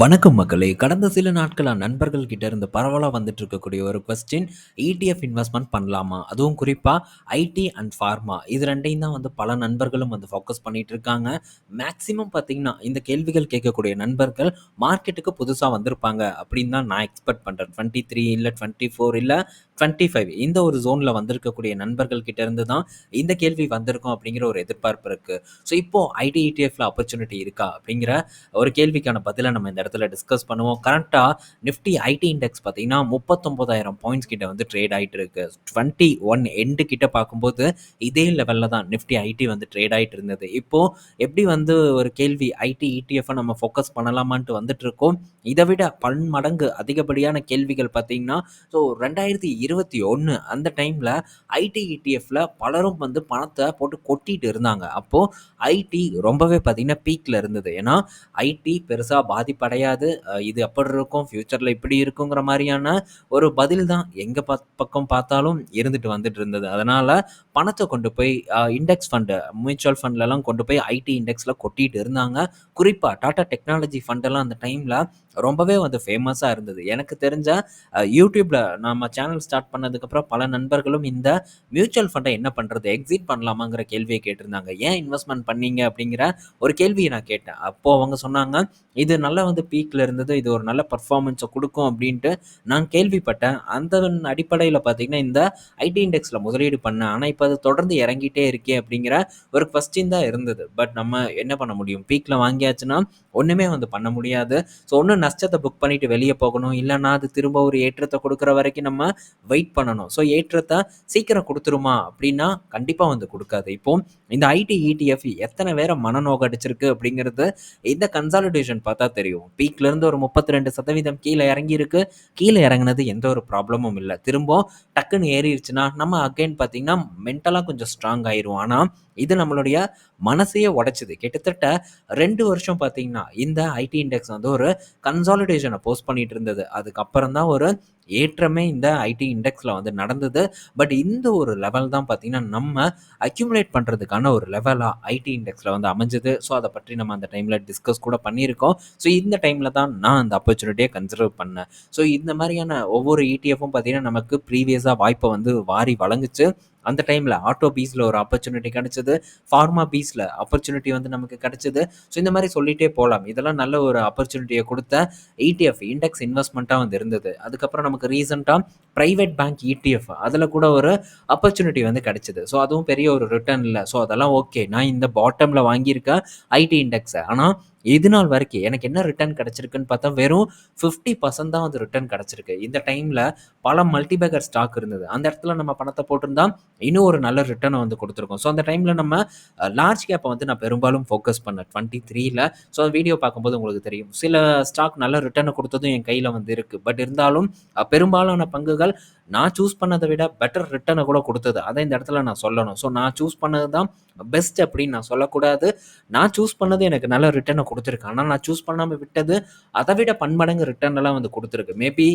வணக்கம் மக்களே. கடந்த சில நாட்களாக நண்பர்கள் கிட்ட இருந்து பரவலாக வந்துட்டு இருக்கக்கூடிய ஒரு கொஸ்டின் இடிஎஃப் இன்வெஸ்ட்மெண்ட் பண்ணலாமா? அதுவும் குறிப்பாக ஐடி அண்ட் ஃபார்மா இது ரெண்டையும் தான் வந்து பல நண்பர்களும் வந்து ஃபோக்கஸ் பண்ணிட்டு இருக்காங்க மேக்ஸிமம் பார்த்தீங்கன்னா இந்த கேள்விகள் கேட்கக்கூடிய நண்பர்கள் மார்க்கெட்டுக்கு புதுசாக வந்திருப்பாங்க அப்படின்னு தான் நான் எக்ஸ்பெக்ட் பண்ணுறேன் டுவெண்ட்டி த்ரீ இல்லை டுவெண்ட்டி ஃபோர் இல்லை டுவெண்ட்டி ஃபைவ் இந்த ஒரு ஜோனில் வந்திருக்கக்கூடிய நண்பர்கள் கிட்ட இருந்து தான் இந்த கேள்வி வந்திருக்கும் அப்படிங்கிற ஒரு எதிர்பார்ப்பு இருக்குது ஸோ இப்போது ஐடி இடிஎஃப்ல ஆப்பர்ச்சுனிட்டி இருக்கா அப்படிங்கிற ஒரு கேள்விக்கான பதிலை நம்ம இந்த இடத்துல டிஸ்கஸ் பண்ணுவோம். கரெக்டாக நிஃப்டி ஐடி இண்டெக்ஸ் பார்த்தீங்கன்னா முப்பத்தொம்போதாயிரம் பாயிண்ட்ஸ் கிட்ட வந்து ட்ரேட் ஆகிட்டு இருக்கு. டுவெண்ட்டி ஒன் எண்டு கிட்ட பார்க்கும்போது இதே லெவலில் தான் நிஃப்டி ஐடி வந்து ட்ரேட் ஆகிட்டு இருந்தது. இப்போது எப்படி வந்து ஒரு கேள்வி ஐடி இடிஎஃப்பை நம்ம ஃபோக்கஸ் பண்ணலாமான்ட்டு வந்துட்டு இருக்கோம். இதை விட பன்மடங்கு அதிகப்படியான கேள்விகள் பார்த்தீங்கன்னா ஸோ ரெண்டாயிரத்தி இருபத்தி ஒன்று அந்த டைமில் ஐடி இடிஎஃப்ல பலரும் வந்து பணத்தை போட்டு கொட்டிட்டு இருந்தாங்க. அப்போது ஐடி ரொம்பவே பார்த்தீங்கன்னா பீக்கில் இருந்தது. ஏன்னா ஐடி பெருசாக பாதிப்படையாது. இது எப்படி இருக்கும்? ஃப்யூச்சரில் இப்படி இருக்குங்கிற மாதிரியான ஒரு பதில் தான் எங்கள் பக்கம் பார்த்தாலும் இருந்துட்டு வந்துட்டு இருந்தது. அதனால் பணத்தை கொண்டு போய் இண்டெக்ஸ் ஃபண்டு மியூச்சுவல் ஃபண்ட்லலாம் கொண்டு போய் ஐடி இண்டெக்ஸில் கொட்டிட்டு இருந்தாங்க. குறிப்பாக டாடா டெக்னாலஜி ஃபண்டெல்லாம் அந்த டைமில் ரொம்பவே வந்து ஃபேமஸாக இருந்தது. எனக்கு தெரிஞ்ச யூடியூப்பில் நம்ம சேனல் ஸ்டார்ட் ஸ்டார்ட் பண்ணதுக்கப்புறம் பல நண்பர்களும் இந்த மியூச்சுவல் ஃபண்டை என்ன பண்ணுறது எக்ஸிட் பண்ணலாமாங்கிற கேள்வியை கேட்டிருந்தாங்க. ஏன் இன்வெஸ்ட்மெண்ட் பண்ணீங்க அப்படிங்கிற ஒரு கேள்வியை நான் கேட்டேன். அப்போது அவங்க சொன்னாங்க இது நல்லா வந்து பீக்கில் இருந்தது இது ஒரு நல்ல பர்ஃபார்மன்ஸை கொடுக்கும் அப்படின்ட்டு நான் கேள்விப்பட்டேன். அந்த அடிப்படையில் பார்த்தீங்கன்னா இந்த ஐடி இண்டெக்ஸில் முதலீடு பண்ணேன். ஆனால் இப்போ அது தொடர்ந்து இறங்கிட்டே இருக்கே அப்படிங்கிற ஒரு கொஸ்டின் தான் இருந்தது. பட் நம்ம என்ன பண்ண முடியும்? பீக்கில் வாங்கியாச்சுன்னா ஒன்றுமே வந்து பண்ண முடியாது. ஸோ ஒன்றும் நஷ்டத்தை புக் பண்ணிட்டு வெளியே போகணும். இல்லைன்னா அது திரும்ப ஒரு ஏற்றத்தை கொடுக்குற வரைக்கும் நம்ம வெயிட் பண்ணணும். ஸோ ஏற்றத்தை சீக்கிரம் கொடுத்துருமா? அப்படின்னா கண்டிப்பாக வந்து கொடுக்காது. இப்போ இந்த ஐடி இடிஎஃப் எத்தனை பேரை மனநோக அடிச்சிருக்கு அப்படிங்கிறது இந்த கன்சாலிடேஷன் பார்த்தா தெரியும். பீக்லேருந்து ஒரு முப்பத்தி ரெண்டு சதவீதம் கீழே இறங்கியிருக்கு. கீழே இறங்கினது எந்த ஒரு ப்ராப்ளமும் இல்லை. திரும்ப டக்குன்னு ஏறிடுச்சுன்னா நம்ம அகைன் பார்த்தீங்கன்னா மென்டலாக கொஞ்சம் ஸ்ட்ராங் ஆயிரும். ஆனால் இது நம்மளுடைய மனசையே உடைச்சிது. கிட்டத்தட்ட ரெண்டு வருஷம் பார்த்தீங்கன்னா இந்த ஐடி இண்டெக்ஸ் வந்து ஒரு கன்சாலிடேஷனை போஸ்ட் பண்ணிட்டு இருந்தது. அதுக்கப்புறம் தான் ஒரு ஏற்றமே இந்த ஐடி இண்டெக்ஸில் வந்து நடந்தது. பட் இந்த ஒரு லெவல் தான் பார்த்தீங்கன்னா நம்ம அக்யூமுலேட் பண்ணுறதுக்கான ஒரு லெவலாக ஐடி இண்டெக்ஸில் வந்து அமைஞ்சது. ஸோ அதை பற்றி நம்ம அந்த டைமில் டிஸ்கஸ் கூட பண்ணியிருக்கோம். ஸோ இந்த டைமில் தான் நான் அந்த ஆப்பர்ச்சுனிட்டியை கன்சிடர் பண்ணேன். ஸோ இந்த மாதிரியான ஒவ்வொரு இடிஎஃப்பும் பார்த்தீங்கன்னா நமக்கு ப்ரீவியஸாக வாய்ப்பை வந்து வாரி வழங்குச்சு. அந்த டைமில் ஆட்டோ பீஸில் ஒரு ஆப்பர்ச்சுனிட்டி கிடச்சிது. ஃபார்மா பீஸில் ஆப்பர்ச்சுனிட்டி வந்து நமக்கு கிடச்சிது. ஸோ இந்த மாதிரி சொல்லிகிட்டே போகலாம் இதெல்லாம் நல்ல ஒரு ஆப்பர்ச்சுனிட்டியை கொடுத்த இடிஎஃப் இண்டெக்ஸ் இன்வெஸ்ட்மெண்ட்டாக வந்து இருந்தது. அதுக்கப்புறம் நமக்கு ரீசெண்டாக ப்ரைவேட் பேங்க் இடிஎஃப் அதில் கூட ஒரு ஆப்பர்ச்சுனிட்டி வந்து கிடச்சிது. ஸோ அதுவும் பெரிய ஒரு ரிட்டர்ன் இல்லை ஸோ அதெல்லாம் ஓகே நான் இந்த பாட்டமில் வாங்கியிருக்கேன் ஐடி இண்டெக்ஸை ஆனால் இது நாள் வரைக்கும் எனக்கு என்ன ரிட்டர்ன் கிடச்சிருக்குன்னு பார்த்தா வெறும் ஃபிஃப்டி பர்சன்ட் தான் வந்து ரிட்டர்ன் கிடச்சிருக்கு. இந்த டைமில் பல மல்டிபேக்கர் ஸ்டாக் இருந்தது. அந்த இடத்துல நம்ம பணத்தை போட்டிருந்தா இன்னும் ஒரு நல்ல ரிட்டர்னை வந்து கொடுத்துருக்கோம். ஸோ அந்த டைமில் நம்ம லார்ஜ் கேப்பை வந்து நான் பெரும்பாலும் ஃபோக்கஸ் பண்ணேன் டுவெண்ட்டி த்ரீல ஸோ வீடியோ பார்க்கும்போது உங்களுக்கு தெரியும். சில ஸ்டாக் நல்ல ரிட்டர்னை கொடுத்ததும் என் கையில் வந்து இருக்குது பட் இருந்தாலும் பெரும்பாலான பங்குகள் நான் சூஸ் பண்ணதை விட பெட்டர் ரிட்டர்னை கூட கொடுத்தது. அதை இந்த இடத்துல நான் சொல்லணும். ஸோ நான் சூஸ் பண்ணது தான் பெஸ்ட் அப்படின்னு நான் சொல்லக்கூடாது. நான் சூஸ் பண்ணது எனக்கு நல்ல ரிட்டர்னை கொடுத்துருக்கு. ஆனால் நான் சூஸ் பண்ணாமல் விட்டது அதை விட பன்மடங்கு ரிட்டர்ன் எல்லாம் வந்து கொடுத்துருக்கு. மேபி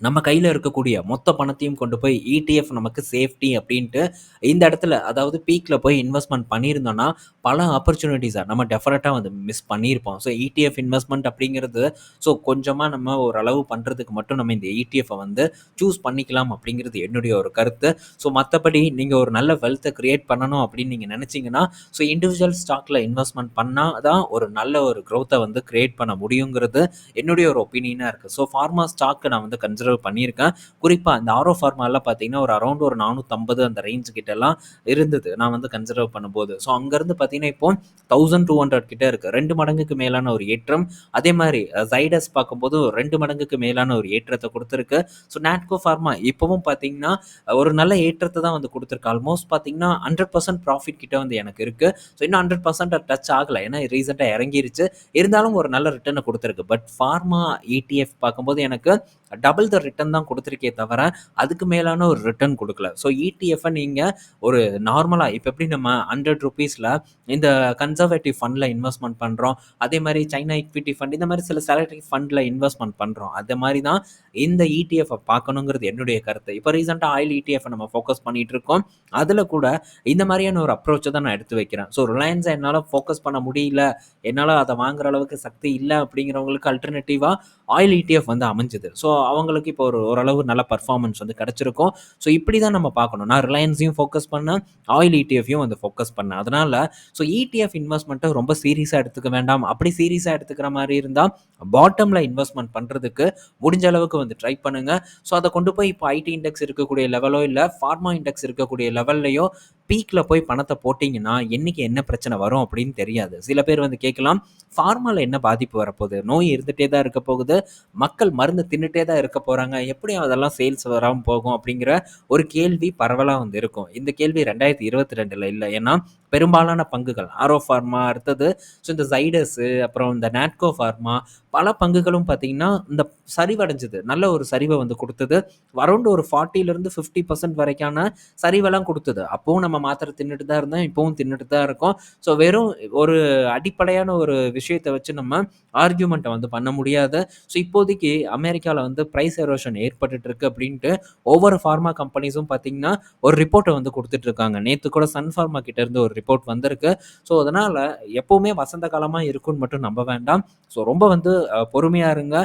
நம்ம கையில் இருக்கக்கூடிய மொத்த பணத்தையும் கொண்டு போய் இடிஎஃப் நமக்கு சேஃப்டி அப்படின்ட்டு இந்த இடத்துல அதாவது பீக்கில் போய் இன்வெஸ்ட்மெண்ட் பண்ணியிருந்தோன்னா பல ஆப்பர்ச்சுனிட்டிஸை நம்ம டெஃபரெட்டாக வந்து மிஸ் பண்ணியிருப்போம். ஸோ இடிஎஃப் இன்வெஸ்ட்மெண்ட் அப்படிங்கிறது ஸோ கொஞ்சமாக நம்ம ஓரளவு பண்ணுறதுக்கு மட்டும் நம்ம இந்த இடிஎஃப்பை வந்து சூஸ் பண்ணிக்கலாம் அப்படிங்கிறது என்னுடைய ஒரு கருத்து. ஸோ மற்றபடி நீங்கள் ஒரு நல்ல வெல்த்தை க்ரியேட் பண்ணணும் அப்படின்னு நீங்கள் நினச்சிங்கன்னா ஸோ இண்டிவிஜுவல் ஸ்டாக்கில் இன்வெஸ்ட்மெண்ட் பண்ணால் தான் ஒரு நல்ல ஒரு க்ரோத்தை வந்து க்ரியேட் பண்ண முடியுங்கிறது என்னுடைய ஒரு ஒப்பீனியனாக இருக்குது ஸோ ஃபார்மா ஸ்டாக்கை நான் வந்து கன்சிடர் கன்சிடர் பண்ணியிருக்கேன். குறிப்பாக இந்த ஆரோ ஃபார்மாலாம் பார்த்தீங்கன்னா ஒரு அரௌண்ட் ஒரு நானூற்றம்பது அந்த ரேஞ்ச் கிட்டலாம் இருந்தது. நான் வந்து கன்சிடர் பண்ணும்போது. ஸோ அங்கேருந்து பார்த்தீங்கன்னா இப்போ தௌசண்ட் டூ ஹண்ட்ரட் கிட்ட இருக்குது ரெண்டு மடங்குக்கு மேலான ஒரு ஏற்றம். அதே மாதிரி ஜைடஸ் பார்க்கும்போது ரெண்டு மடங்குக்கு மேலான ஒரு ஏற்றத்தை கொடுத்துருக்கு. ஸோ நாட்கோ ஃபார்மா இப்போவும் பார்த்தீங்கன்னா ஒரு நல்ல ஏற்றத்தை தான் வந்து கொடுத்துருக்கு. ஆல்மோஸ்ட் பார்த்தீங்கன்னா ஹண்ட்ரட் பர்சன்ட் ப்ராஃபிட் கிட்ட வந்து எனக்கு இருக்குது ஸோ இன்னும் ஹண்ட்ரட் பர்சன்ட் டச் ஆகலை. ஏன்னா ரீசெண்டாக இறங்கிருச்சு. இருந்தாலும் ஒரு நல்ல ரிட்டர்னை கொடுத்துருக்கு. பட் ஃபார்மா இடிஎஃப் பார்க்கும்போது எனக்கு டபுள் த ரிட்டர்ன் தான் கொடுத்துருக்கே தவிர அதுக்கு மேலான ஒரு ரிட்டர்ன் கொடுக்கல. ஸோ இடிஎஃப்பை நீங்கள் ஒரு நார்மலாக இப்போ எப்படி நம்ம ஹண்ட்ரட் ருபீஸில் இந்த கன்சர்வேட்டிவ் ஃபண்டில் இன்வெஸ்ட்மெண்ட் பண்ணுறோம் அதே மாதிரி சைனா இக்விட்டி ஃபண்ட் இந்த மாதிரி சில செலக்டிவ் ஃபண்டில் இன்வெஸ்ட்மெண்ட் பண்ணுறோம் அதே மாதிரி தான் இந்த இடிஎஃப்பை பார்க்கணுங்கிறது என்னுடைய கருத்து. இப்போ ரீசெண்டாக ஆயில் இடிஎஃப்பை நம்ம ஃபோக்கஸ் பண்ணிகிட்டு இருக்கோம் அதில் கூட இந்த மாதிரியான ஒரு அப்ரோச்சை தான் நான் எடுத்து வைக்கிறேன். ஸோ ரிலையன்ஸை என்னால் ஃபோக்கஸ் பண்ண முடியல என்னால் அதை வாங்குற அளவுக்கு சக்தி இல்லை அப்படிங்கிறவங்களுக்கு அல்டர்னேட்டிவாக ஆயில் இடிஎஃப் வந்து அமைஞ்சுது. ஸோ அவங்களுக்கு இப்போ ஒரு ஓரளவு நல்ல பர்ஃபார்மன்ஸ் வந்து கிடச்சிருக்கும். ஸோ இப்படி தான் நம்ம பார்க்கணும். நான் ரிலையன்ஸையும் ஃபோக்கஸ் பண்ணேன். ஆயில் இடிஎஃப்யும் வந்து ஃபோக்கஸ் பண்ணேன். அதனால் ஸோ இடிஎஃப் இன்வெஸ்ட்மெண்ட்டை ரொம்ப சீரியஸாக எடுத்துக்க வேண்டாம். அப்படி சீரியஸாக எடுத்துக்கிற மாதிரி இருந்தால் பாட்டமில் இன்வெஸ்ட்மெண்ட் பண்ணுறதுக்கு முடிஞ்ச அளவுக்கு வந்து ட்ரை பண்ணுங்கள் ஸோ அதை கொண்டு போய் இப்போ ஐடி இண்டெக்ஸ் இருக்கக்கூடிய லெவலோ இல்லை ஃபார்மா இண்டெக்ஸ் இருக்கக்கூடிய லெவல்லையோ பீக்கில் போய் பணத்தை போட்டிங்கன்னா என்றைக்கு என்ன பிரச்சனை வரும் அப்படின்னு தெரியாது. சில பேர் வந்து கேட்கலாம் ஃபார்மாவில் என்ன பாதிப்பு வரப்போகுது? நோய் இருந்துகிட்டே தான் இருக்க போகுது. மக்கள் மருந்து தின்னுட்டே தான் இருக்க போகிறாங்க எப்படி அதெல்லாம் சேல்ஸ் வராமல் போகும்? அப்படிங்கிற ஒரு கேள்வி பரவலாக வந்து இருக்கும். இந்த கேள்வி ரெண்டாயிரத்தி இருபத்தி ரெண்டில் இல்லை. ஏன்னா பெரும்பாலான பங்குகள் ஆரோ ஃபார்மா அடுத்தது ஸோ இந்த ஜைடஸு அப்புறம் இந்த நாட்கோ ஃபார்மா பல பங்குகளும் பார்த்தீங்கன்னா இந்த சரிவடைஞ்சது. நல்ல ஒரு சரிவை வந்து கொடுத்தது. அரௌண்ட் ஒரு ஃபார்ட்டிலேருந்து ஃபிஃப்டி பர்சன்ட் வரைக்கான சரிவெல்லாம் கொடுத்தது. அப்போவும் நம்ம மாத்திரை தின்னுட்டு தான் இருந்தோம் இப்போவும் தின்னுட்டு தான் இருக்கோம். ஸோ வெறும் ஒரு அடிப்படையான ஒரு விஷயத்தை வச்சு நம்ம ஆர்கியூமெண்ட்டை வந்து பண்ண முடியாது. ஸோ இப்போதைக்கு அமெரிக்காவில் வந்து ப்ரைஸ் எரோஷன் ஏற்பட்டுட்டு இருக்கு அப்படின்ட்டு ஒவ்வொரு ஃபார்மா கம்பெனிஸும் பார்த்தீங்கன்னா ஒரு ரிப்போர்ட்டை வந்து கொடுத்துட்ருக்காங்க நேற்று கூட சன் ஃபார்மா கிட்டேருந்து ஒரு ரிப்போர்ட் வந்திருக்கு. ஸோ அதனால் எப்போவுமே வசந்த காலமாக இருக்குன்னு மட்டும் நம்ப வேண்டாம். ஸோ ரொம்ப வந்து பொறுமையாக இருங்க.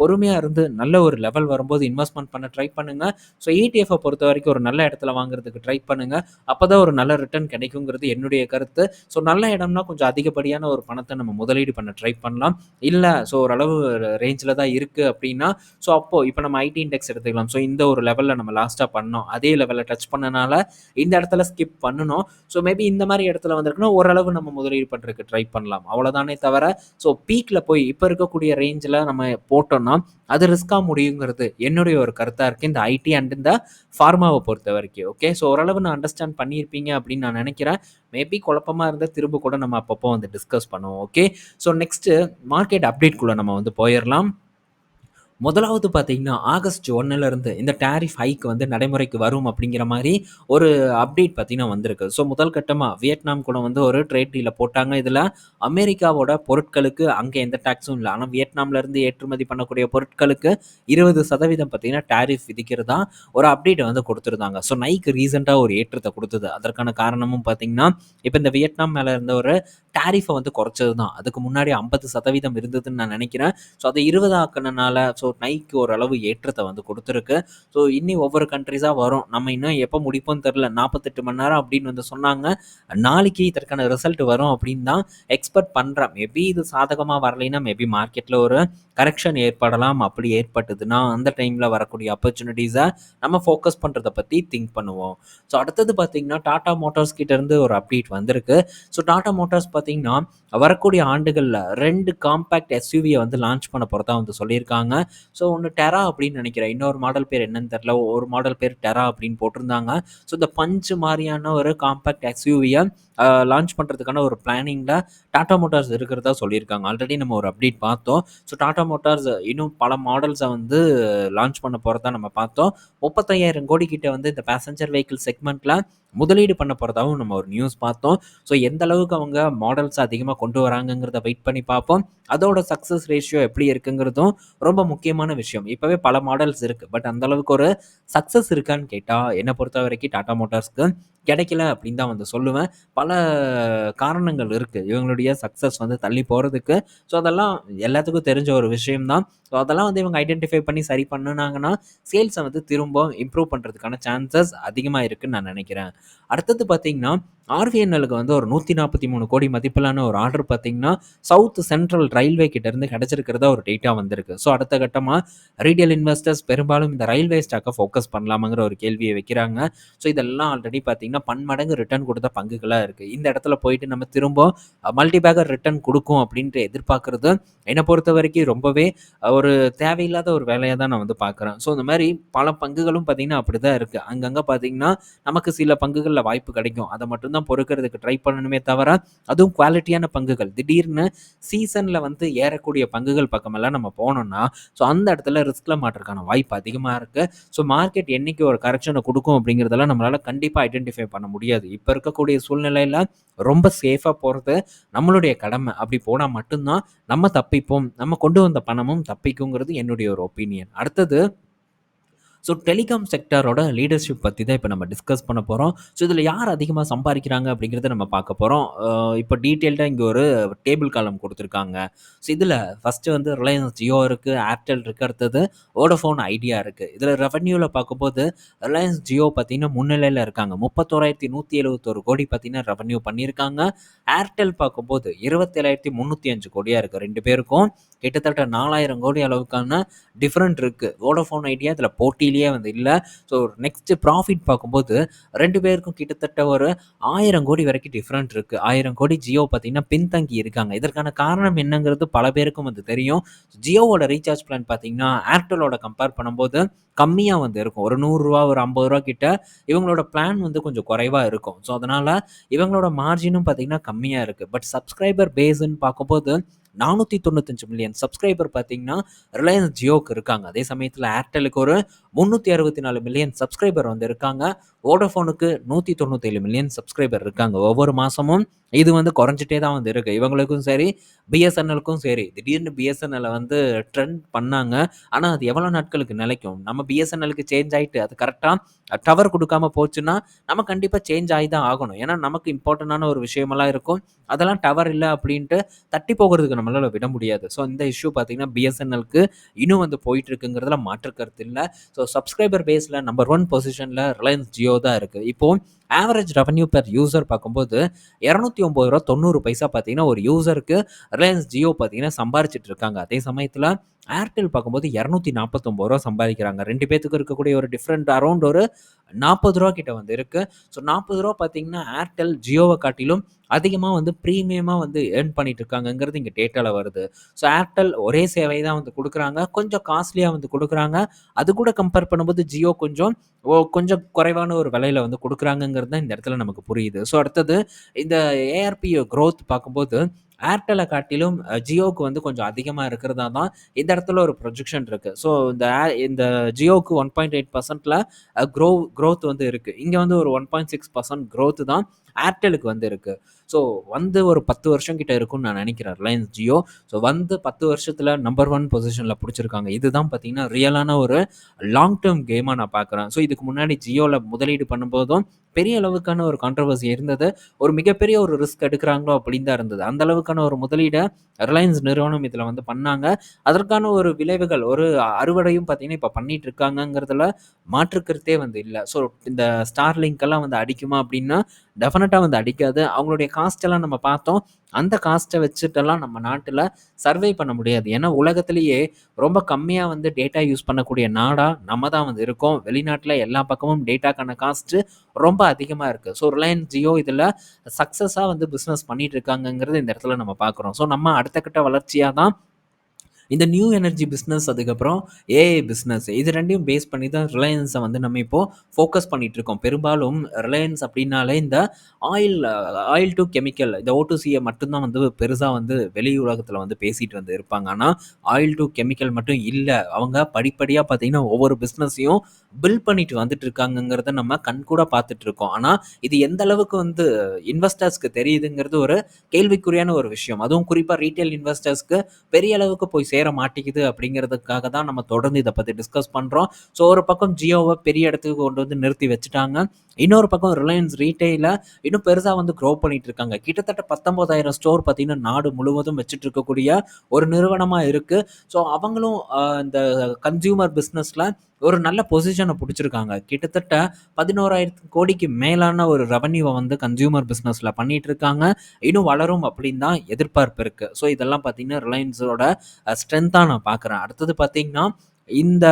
பொறுமையாக இருந்து நல்ல ஒரு லெவல் வரும்போது இன்வெஸ்ட்மெண்ட் பண்ண ட்ரை பண்ணுங்கள் ஸோ இடிஎஃப்பை பொறுத்த வரைக்கும் ஒரு நல்ல இடத்துல வாங்குறதுக்கு ட்ரை பண்ணுங்கள் அப்போ ஒரு நல்ல ரிட்டர்ன் கிடைக்குங்கிறது என்னுடைய கருத்து. ஸோ நல்ல இடம்னா கொஞ்சம் அதிகப்படியான ஒரு பணத்தை நம்ம முதலீடு பண்ண ட்ரை பண்ணலாம். இல்லை ஸோ ஓரளவு ரேஞ்சில் தான் இருக்குது அப்படின்னா ஸோ அப்போது இப்போ நம்ம ஐடி இண்டெக்ஸ் எடுத்துக்கலாம். ஸோ இந்த ஒரு லெவலில் நம்ம லாஸ்ட்டாக பண்ணோம். அதே லெவலில் டச் பண்ணனால இந்த இடத்துல ஸ்கிப் பண்ணணும் ஸோ மேபி இந்த மாதிரி இடத்துல வந்திருக்குன்னா ஓரளவு நம்ம முதலீடு பண்ணுறதுக்கு ட்ரை பண்ணலாம். அவ்வளோதானே தவிர ஸோ பீக்கில் போய் இப்போ இருக்கக்கூடிய ரேஞ்சில் நம்ம போட்டோம்னா அது ரிஸ்க்காக முடியுங்கிறது என்னுடைய ஒரு கருத்தாக இருக்குது இந்த ஐடி அண்ட் இந்த ஃபார்மாவை பொறுத்த வரைக்கும் ஓகே ஸோ ஓரளவு நான் அண்டர்ஸ்டாண்ட் பண்ணி பண்ணியிருப்பீங்க அப்படின்னு நான் நினைக்கிறேன். மேபி குழப்பமாக இருந்தால் திரும்ப கூட நம்ம அப்பப்போ வந்து டிஸ்கஸ் பண்ணுவோம் ஓகே ஸோ நெக்ஸ்ட்டு மார்க்கெட் அப்டேட்குள்ளே நம்ம வந்து போயிடலாம். முதலாவது பார்த்தீங்கன்னா ஆகஸ்ட் ஒன்னுலேருந்து இந்த டேரிஃப் ஹைக் வந்து நடைமுறைக்கு வரும் அப்படிங்கிற மாதிரி ஒரு அப்டேட் பார்த்தீங்கன்னா வந்திருக்கு. ஸோ முதல் கட்டமாக வியட்நாம் கூட வந்து ஒரு ட்ரேட் டீலில் போட்டாங்க. இதில் அமெரிக்காவோட பொருட்களுக்கு அங்கே எந்த டேக்ஸும் இல்லை. ஆனால் வியட்நாம்லேருந்து ஏற்றுமதி பண்ணக்கூடிய பொருட்களுக்கு இருபது சதவீதம் பார்த்தீங்கன்னா டேரிஃப் விதிக்கிறதா ஒரு அப்டேட்டை வந்து கொடுத்துருந்தாங்க. ஸோ நைக்கு ரீசெண்டாக ஒரு ஏற்றத்தை கொடுத்தது. அதற்கான காரணமும் பார்த்தீங்கன்னா இப்போ இந்த வியட்நாம் மேலே இருந்த ஒரு டேரிஃபை வந்து குறைச்சது தான் அதுக்கு முன்னாடி ஐம்பது சதவீதம் இருந்ததுன்னு நான் நினைக்கிறேன். ஸோ அதை இருபதாக்கினால ஸோ நைக்கு ஓரளவு ஏற்றத்தை வந்து கொடுத்துருக்கு. ஸோ இன்னி ஒவ்வொரு கண்ட்ரிஸாக வரும். நம்ம இன்னும் எப்போ முடிப்போம்னு தெரில நாற்பத்தெட்டு மணி நேரம் அப்படின்னு வந்து சொன்னாங்க. நாளைக்கு இதற்கான ரிசல்ட் வரும் அப்படின்னு தான் எக்ஸ்பெக்ட் பண்ணுறேன் மேபி இது சாதகமாக வரலைன்னா மேபி மார்க்கெட்டில் ஒரு கரெக்ஷன் ஏற்படலாம். அப்படி ஏற்பட்டதுன்னா அந்த டைமில் வரக்கூடிய ஆப்பர்ச்சுனிட்டிஸை நம்ம ஃபோக்கஸ் பண்ணுறத பற்றி திங்க் பண்ணுவோம். ஸோ அடுத்தது பார்த்திங்கன்னா டாடா மோட்டார்ஸ் கிட்டேருந்து ஒரு அப்டேட் வந்திருக்கு. ஸோ டாடா மோட்டார்ஸ் பார்த்திங்கன்னா வரக்கூடிய ஆண்டுகளில் ரெண்டு காம்பேக்ட் எஸ்யூவியை வந்து லான்ச் பண்ண போகிறதா வந்து சொல்லியிருக்காங்க. ஸோ ஒன்று டெரா அப்படின்னு நினைக்கிறேன். இன்னொரு மாடல் பேர் என்னன்னு தெரில ஒரு மாடல் பேர் டெரா அப்படின்னு போட்டிருந்தாங்க. ஸோ இந்த பஞ்சு மாதிரியான ஒரு காம்பேக்ட் எக்ஸ்யூவியை லான்ச் பண்ணுறதுக்கான ஒரு பிளானிங்கில் டாடா மோட்டார்ஸ் இருக்கிறதா சொல்லியிருக்காங்க. ஆல்ரெடி நம்ம ஒரு அப்டேட் பார்த்தோம். ஸோ டாடா மோட்டார்ஸ் இன்னும் பல மாடல்ஸை வந்து லான்ச் பண்ண போகிறதா நம்ம பார்த்தோம். முப்பத்தையாயிரம் கோடி கிட்ட வந்து இந்த பேசஞ்சர் வெஹிக்கிள் செக்மெண்ட்டில் முதலீடு பண்ண போகிறதாவும் நம்ம ஒரு நியூஸ் பார்த்தோம். ஸோ எந்த அளவுக்கு அவங்க மாடல்ஸ் அதிகமாக கொண்டு வராங்கங்கிறத வெயிட் பண்ணி பார்ப்போம். அதோட சக்ஸஸ் ரேஷியோ எப்படி இருக்குங்கிறதும் ரொம்ப முக்கியமான விஷயம். இப்போவே பல மாடல்ஸ் இருக்குது பட் அந்தளவுக்கு ஒரு சக்ஸஸ் இருக்கான்னு கேட்டால் என்னை பொறுத்த வரைக்கும் டாடா மோட்டார்ஸ்க்கு கிடைக்கல அப்படின்னு தான் வந்து சொல்லுவேன். பல காரணங்கள் இருக்குது இவங்களுடைய சக்ஸஸ் வந்து தள்ளி போகிறதுக்கு ஸோ அதெல்லாம் எல்லாத்துக்கும் தெரிஞ்ச ஒரு விஷயம்தான். ஸோ அதெல்லாம் வந்து இவங்க ஐடென்டிஃபை பண்ணி சரி பண்ணினாங்கன்னா சேல்ஸை வந்து திரும்ப இம்ப்ரூவ் பண்ணுறதுக்கான சான்சஸ் அதிகமாக இருக்குதுன்னு நான் நினைக்கிறேன். அடுத்தது பார்த்தீங்கன்னா ஆர்விஎன்எலுக்கு வந்து ஒரு நூற்றி நாற்பத்தி மூணு கோடி மதிப்பிலான ஒரு ஆர்டர் பார்த்தீங்கன்னா சவுத் சென்ட்ரல் ரயில்வே கிட்டேருந்து கிடச்சிருக்கிறதா ஒரு டேட்டா வந்திருக்கு. ஸோ அடுத்த கட்டமாக ரீட்டைல் இன்வெஸ்டர்ஸ் பெரும்பாலும் இந்த ரயில்வே ஸ்டாக்கை ஃபோக்கஸ் பண்ணலாமாங்கிற ஒரு கேள்வியை வைக்கிறாங்க. ஸோ இதெல்லாம் ஆல்ரெடி பார்த்தீங்கன்னா பன்மடங்கு ரிட்டர்ன் கொடுத்த பங்குகளாக இருக்குது இந்த இடத்துல போயிட்டு நம்ம திரும்ப மல்டி பேக்கர் ரிட்டர்ன் கொடுக்கும் அப்படின்ட்டு எதிர்பார்க்குறது என்னை பொறுத்த வரைக்கும் ரொம்பவே ஒரு தேவையில்லாத ஒரு வேலையாக தான் நான் வந்து பார்க்குறேன். ஸோ இந்த மாதிரி பல பங்குகளும் பார்த்தீங்கன்னா அப்படி தான் இருக்குது அங்கங்கே பார்த்தீங்கன்னா நமக்கு சில பங்குகளில் வாய்ப்பு கிடைக்கும். அதை மட்டும் தான் பொறுக்கிறதுக்கு ட்ரை பண்ணணுமே தவிர அதுவும் குவாலிட்டியான பங்குகள். திடீர்னு சீசனில் வந்து ஏறக்கூடிய பங்குகள் பக்கமெல்லாம் நம்ம போனோம்னா ஸோ அந்த இடத்துல ரிஸ்கில் மாட்டுறதுக்கான வாய்ப்பு அதிகமாக இருக்குது ஸோ மார்க்கெட் என்றைக்கு ஒரு கரெக்ஷனை கொடுக்கும் அப்படிங்கிறதெல்லாம் நம்மளால் கண்டிப்பாக ஐடென்டிஃபை பண்ண முடியாது. இப்போ இருக்கக்கூடிய சூழ்நிலையில் ரொம்ப சேஃபாக போகிறது நம்மளுடைய கடமை. அப்படி போனால் மட்டும்தான் நம்ம தப்பிப்போம். நம்ம கொண்டு வந்த பணமும் தப்பிக்குங்கிறது என்னுடைய ஒரு ஒப்பீனியன் அடுத்தது ஸோ டெலிகாம் செக்டரோட லீடர்ஷிப் பற்றி தான் இப்போ நம்ம டிஸ்கஸ் பண்ண போகிறோம் ஸோ இதில் யார் அதிகமாக சம்பாதிக்கிறாங்க அப்படிங்கிறத நம்ம பார்க்க போகிறோம் இப்போ டீட்டெயில்டாக இங்கே ஒரு டேபிள் காலம் கொடுத்துருக்காங்க. ஸோ இதில் ஃபஸ்ட்டு வந்து ரிலையன்ஸ் ஜியோ இருக்குது ஏர்டெல் இருக்குது அடுத்தது ஓடோஃபோன் ஐடியா இருக்குது இதில் ரெவன்யூவில் பார்க்கும்போது ரிலையன்ஸ் ஜியோ பார்த்தீங்கன்னா முன்னிலையில் இருக்காங்க. முப்பத்தோராயிரத்தி நூற்றி எழுபத்தோரு கோடி பார்த்தீங்கன்னா ரெவன்யூ பண்ணியிருக்காங்க. ஏர்டெல் பார்க்கும்போது இருபத்தேழாயிரத்தி முந்நூற்றி அஞ்சு கோடியாக இருக்குது ரெண்டு பேருக்கும். கிட்டத்தட்ட நாலாயிரம் கோடி அளவுக்கான டிஃப்ரெண்ட் இருக்குது வோடஃபோன் ஐடியா இதில் போட்டியிலேயே வந்து இல்லை. ஸோ நெக்ஸ்ட்டு ப்ராஃபிட் பார்க்கும்போது ரெண்டு பேருக்கும் கிட்டத்தட்ட ஒரு ஆயிரம் கோடி வரைக்கும் டிஃப்ரெண்ட் இருக்குது ஆயிரம் கோடி ஜியோ பார்த்திங்கன்னா பின்தங்கி இருக்காங்க. இதற்கான காரணம் என்னங்கிறது பல பேருக்கும் வந்து தெரியும். ஜியோவோட ரீசார்ஜ் பிளான் பார்த்திங்கன்னா ஏர்டெலோட கம்பேர் பண்ணும்போது கம்மியாக வந்து இருக்கும். ஒரு நூறுரூவா ஒரு ஐம்பது ரூபா கிட்ட இவங்களோட பிளான் வந்து கொஞ்சம் குறைவாக இருக்கும். ஸோ அதனால் இவங்களோட மார்ஜினும் பார்த்திங்கன்னா கம்மியாக இருக்குது பட் சப்ஸ்கிரைபர் பேஸுன்னு பார்க்கும்போது நானூற்றி தொண்ணூத்தஞ்சு மில்லியன் சப்ஸ்கிரைபர் பார்த்தீங்கன்னா ரிலையன்ஸ் ஜியோக்கு இருக்காங்க. அதே சமயத்தில் ஏர்டெலுக்கு ஒரு முந்நூற்றி அறுபத்தி நாலு மில்லியன் சப்ஸ்கிரைபர் வந்து இருக்காங்க ஓடோஃபோனுக்கு நூற்றி தொண்ணூத்தேழு மில்லியன் சப்ஸ்கிரைபர் இருக்காங்க ஒவ்வொரு மாதமும் இது வந்து குறைஞ்சிட்டே தான் வந்து இருக்குது இவங்களுக்கும் சரி பிஎஸ்என்எலுக்கும் சரி திடீர்னு பிஎஸ்என்எல்லை வந்து ட்ரெண்ட் பண்ணாங்க. ஆனால் அது எவ்வளோ நாட்களுக்கு நிலைக்கும்? நம்ம பிஎஸ்என்எலுக்கு சேஞ்ச் ஆகிட்டு அது கரெக்டாக டவர் கொடுக்காம போச்சுன்னா நம்ம கண்டிப்பாக சேஞ்ச் ஆகி தான் ஆகணும். ஏன்னா நமக்கு இம்பார்ட்டண்டான ஒரு விஷயமெல்லாம் இருக்கும். அதெல்லாம் டவர் இல்லை அப்படின்ட்டு தட்டி போகிறதுக்கு நம்மளால் விட முடியாது. ஸோ இந்த இஷ்யூ பார்த்தீங்கன்னா பிஎஸ்என்எலுக்கு இன்னும் வந்து போயிட்டு இருக்குங்கிறதுல மாற்று கருத்து இல்லை. ஸோ சப்ஸ்கிரைபர் பேஸில் நம்பர் ஒன் பொசிஷனில் ரிலையன்ஸ் ஜியோ தான் இருக்குது இப்போது ஆவரேஜ் ரெவன்யூ பெர் யூசர் பார்க்கும்போது இரநூத்தி ஒம்பது ரூபா தொண்ணூறு பைசா பார்த்தீங்கன்னா ஒரு யூசருக்கு ரிலையன்ஸ் ஜியோ பார்த்தீங்கன்னா சம்பாரிச்சிட்டு இருக்காங்க. அதே சமயத்தில் ஏர்டெல் பார்க்கும்போது இரநூத்தி நாற்பத்தொம்பது ரூபா சம்பாதிக்கிறாங்க. ரெண்டு பேத்துக்கு இருக்கக்கூடிய ஒரு டிஃப்ரெண்ட் அரௌண்ட் ஒரு நாற்பது ரூபா கிட்ட வந்து இருக்குது ஸோ நாற்பது ரூபா பார்த்தீங்கன்னா ஏர்டெல் ஜியோவை காட்டிலும் அதிகமாக வந்து ப்ரீமியமாக வந்து ஏர்ன் பண்ணிட்டு இருக்காங்கங்கிறது இங்கே டேட்டாவில் வருது. ஸோ ஏர்டெல் ஒரே சேவை தான் வந்து கொடுக்குறாங்க. கொஞ்சம் காஸ்ட்லியாக வந்து கொடுக்குறாங்க. அது கூட கம்பேர் பண்ணும்போது ஜியோ கொஞ்சம் ஓ கொஞ்சம் குறைவான ஒரு விலையில் வந்து கொடுக்குறாங்கங்கிறது தான் இந்த இடத்துல நமக்கு புரியுது. ஸோ அடுத்தது இந்த ஏஆர்பி க்ரோத் பார்க்கும்போது ஏர்டெலை காட்டிலும் ஜியோவுக்கு வந்து கொஞ்சம் அதிகமாக இருக்கிறதா தான் இந்த இடத்துல ஒரு ப்ரொஜெக்ஷன் இருக்குது ஸோ இந்த இந்த ஜியோவுக்கு ஒன் பாயிண்ட் எயிட் பர்சன்ட்டில் க்ரோ க்ரோத் வந்து இருக்குது இங்கே வந்து ஒரு one point six percent growth தான். ஏர்டெலுக்கு வந்து இருக்குது ஸோ வந்து ஒரு பத்து வருஷம் கிட்ட இருக்கும்னு நான் நினைக்கிறேன் ரிலையன்ஸ் ஜியோ ஸோ வந்து பத்து வருஷத்தில் நம்பர் ஒன் பொசிஷனில் பிடிச்சிருக்காங்க. இதுதான் பார்த்தீங்கன்னா ரியலான ஒரு லாங் டேர்ம் கேமாக நான் பார்க்குறேன் ஸோ இதுக்கு முன்னாடி ஜியோவில் முதலீடு பண்ணும்போதும் பெரிய அளவுக்கான ஒரு கான்ட்ரவர்சி இருந்தது. ஒரு மிகப்பெரிய ஒரு ரிஸ்க் எடுக்கிறாங்களோ அப்படின்னு தான் இருந்தது. அந்த அளவுக்கான ஒரு முதலீடை ரிலையன்ஸ் நிறுவனம் இதில் வந்து பண்ணாங்க. அதற்கான ஒரு விளைவுகள் ஒரு அறுவடையும் பார்த்தீங்கன்னா இப்போ பண்ணிட்டு இருக்காங்கங்கிறதுல மாற்றுக்கிறதே வந்து இல்லை. ஸோ இந்த ஸ்டார் லிங்க்கெல்லாம் வந்து அடிக்குமா அப்படின்னா டெஃபினட்டாக வந்து அடிக்காது. அவங்களுடைய காஸ்ட்டெல்லாம் நம்ம பார்த்தோம். அந்த காஸ்ட்டை வச்சுட்டெல்லாம் நம்ம நாட்டில் சர்வே பண்ண முடியாது. ஏன்னா உலகத்திலேயே ரொம்ப கம்மியாக வந்து டேட்டா யூஸ் பண்ணக்கூடிய நாடாக நம்ம தான் வந்து இருக்கோம். வெளிநாட்டில் எல்லா பக்கமும் டேட்டாக்கான காஸ்ட்டு ரொம்ப அதிகமாக இருக்குது ஸோ ரிலையன்ஸ் ஜியோ இதில் சக்ஸஸாக வந்து பிஸ்னஸ் பண்ணிகிட்டு இருக்காங்கங்கிறது இந்த இடத்துல நம்ம பார்க்குறோம். ஸோ நம்ம அடுத்த கட்ட வளர்ச்சியாக தான் இந்த நியூ எனர்ஜி பிஸ்னஸ் அதுக்கப்புறம் ஏஐ பிஸ்னஸ் இது ரெண்டையும் பேஸ் பண்ணி தான் ரிலையன்ஸை வந்து நம்ம இப்போது ஃபோக்கஸ் பண்ணிகிட்டு இருக்கோம். பெரும்பாலும் ரிலையன்ஸ் அப்படின்னாலே இந்த ஆயில் ஆயில் டு கெமிக்கல் இந்த ஓட்டுசியை மட்டும்தான் வந்து பெருசாக வந்து வெளி உலகத்தில் வந்து பேசிகிட்டு வந்து இருப்பாங்க. ஆனால் ஆயில் டு கெமிக்கல் மட்டும் இல்லை. அவங்க படிப்படியாக பார்த்தீங்கன்னா ஒவ்வொரு பிஸ்னஸையும் பில் பண்ணிட்டு வந்துட்டு இருக்காங்கங்கிறத நம்ம கண்கூட பார்த்துட்டு இருக்கோம். ஆனால் இது எந்த அளவுக்கு வந்து இன்வெஸ்டர்ஸ்க்கு தெரியுதுங்கிறது ஒரு கேள்விக்குறியான ஒரு விஷயம். அதுவும் குறிப்பாக ரீட்டைல் இன்வெஸ்டர்ஸ்க்கு பெரிய அளவுக்கு போய் சேர மாட்டேங்குது அப்படிங்கிறதுக்காக தான் நம்ம தொடர்ந்து இதை பற்றி டிஸ்கஸ் பண்ணுறோம் ஸோ ஒரு பக்கம் ஜியோவை பெரிய இடத்துக்கு கொண்டு வந்து நிறுத்தி வச்சுட்டாங்க. இன்னொரு பக்கம் ரிலையன்ஸ் ரீட்டைல இன்னும் பெருசாக வந்து க்ரோ பண்ணிட்டு இருக்காங்க. கிட்டத்தட்ட பத்தொன்பதாயிரம் ஸ்டோர் பார்த்தீங்கன்னா நாடு முழுவதும் வச்சுட்டு இருக்கக்கூடிய ஒரு நிறுவனமாக இருக்குது ஸோ அவங்களும் இந்த கன்சியூமர் பிஸ்னஸில் ஒரு நல்ல பொசிஷனை பிடிச்சிருக்காங்க. கிட்டத்தட்ட பதினோராயிரத்து கோடிக்கு மேலான ஒரு ரெவன்யூவை வந்து கன்சியூமர் பிஸ்னஸில் பண்ணிட்டு இருக்காங்க இன்னும் வளரும் அப்படின்னு தான் எதிர்பார்ப்பு இருக்குது ஸோ இதெல்லாம் பார்த்தீங்கன்னா ரிலையன்ஸோட ஸ்ட்ரென்த்தாக நான் பார்க்குறேன் அடுத்தது பார்த்தீங்கன்னா இந்த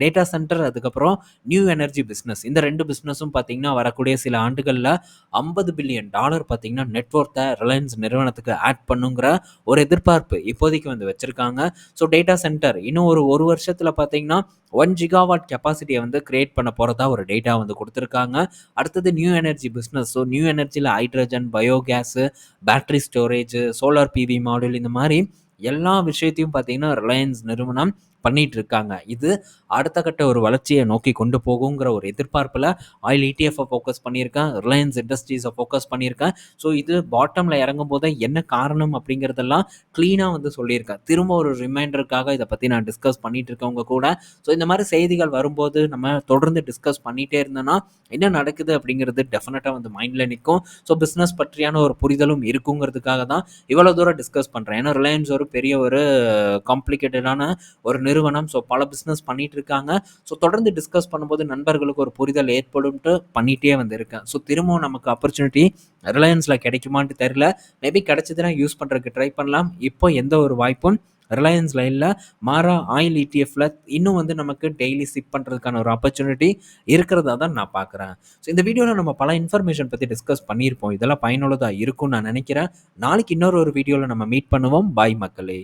டேட்டா சென்டர் அதுக்கப்புறம் நியூ எனர்ஜி பிஸ்னஸ் இந்த ரெண்டு பிஸ்னஸும் பார்த்தீங்கன்னா வரக்கூடிய சில ஆண்டுகளில் ஐம்பது பில்லியன் டாலர் பார்த்தீங்கன்னா நெட்ஒர்த்தை ரிலையன்ஸ் நிறுவனத்துக்கு ஆட் பண்ணுங்கிற ஒரு எதிர்பார்ப்பு இப்போதைக்கு வந்து வச்சுருக்காங்க. ஸோ டேட்டா சென்டர் இன்னும் ஒரு ஒரு வருஷத்தில் பார்த்தீங்கன்னா ஒன் ஜிகாவாட் கெப்பாசிட்டியை வந்து கிரியேட் பண்ண போகிறதா ஒரு டேட்டா வந்து கொடுத்துருக்காங்க. அடுத்தது new energy business so new எனர்ஜியில் hydrogen biogas battery storage solar PV model இந்த மாதிரி எல்லா விஷயத்தையும் பார்த்தீங்கன்னா ரிலையன்ஸ் நிறுவனம் பண்ணிட்டு இருக்காங்க இது அடுத்த கட்ட ஒரு வளர்ச்சியை நோக்கி கொண்டு போகுங்கிற ஒரு எதிர்பார்ப்பில் ஆயில் இடிஎஃப்பை ஃபோக்கஸ் பண்ணியிருக்கேன். ரிலையன்ஸ் இண்டஸ்ட்ரீஸை ஃபோக்கஸ் பண்ணியிருக்கேன். ஸோ இது பாட்டமில் இறங்கும் போது என்ன காரணம் அப்படிங்கிறதெல்லாம் க்ளீனாக வந்து சொல்லியிருக்கேன். திரும்ப ஒரு ரிமைண்டருக்காக இதை பற்றி நான் டிஸ்கஸ் பண்ணிட்டு இருக்கவங்க கூட. ஸோ இந்த மாதிரி செய்திகள் வரும்போது நம்ம தொடர்ந்து டிஸ்கஸ் பண்ணிகிட்டே இருந்தோன்னா என்ன நடக்குது அப்படிங்கிறது டெஃபினட்டாக வந்து மைண்டில் நிற்கும். ஸோ பிஸ்னஸ் பற்றியான ஒரு புரிதலும் இருக்குங்கிறதுக்காக தான் இவ்வளோ தூரம் டிஸ்கஸ் பண்ணுறேன் ஏன்னா ரிலையன்ஸ் ஒரு பெரிய ஒரு காம்ப்ளிகேட்டடான ஒரு நிறுவனம். ஸோ பல பிஸ்னஸ் பண்ணிட்டு இருக்காங்க ஸோ தொடர்ந்து டிஸ்கஸ் பண்ணும்போது நண்பர்களுக்கு ஒரு புரிதல் ஏற்படும்ட்டு பண்ணிகிட்டே வந்திருக்கேன். ஸோ திரும்பவும் நமக்கு ஆப்பர்ச்சுனிட்டி ரிலையன்ஸில் கிடைக்குமான்ட்டு தெரில மேபி கிடைச்சதுன்னா யூஸ் பண்ணுறதுக்கு ட்ரை பண்ணலாம். இப்போ எந்த ஒரு வாய்ப்பும் ரிலையன்ஸ் லைனில் மாறா ஆயில் இடிஎஃப்ல இன்னும் வந்து நமக்கு டெய்லி சிப் பண்ணுறதுக்கான ஒரு ஆப்பர்ச்சுனிட்டி இருக்கிறதா தான் நான் பார்க்குறேன் ஸோ இந்த வீடியோவில் நம்ம பல இன்ஃபர்மேஷன் பற்றி டிஸ்கஸ் பண்ணியிருப்போம். இதெல்லாம் பயனுள்ளதாக இருக்கும்னு நான் நினைக்கிறேன். நாளைக்கு இன்னொரு ஒரு வீடியோவில் நம்ம மீட் பண்ணுவோம். பாய் மக்களே.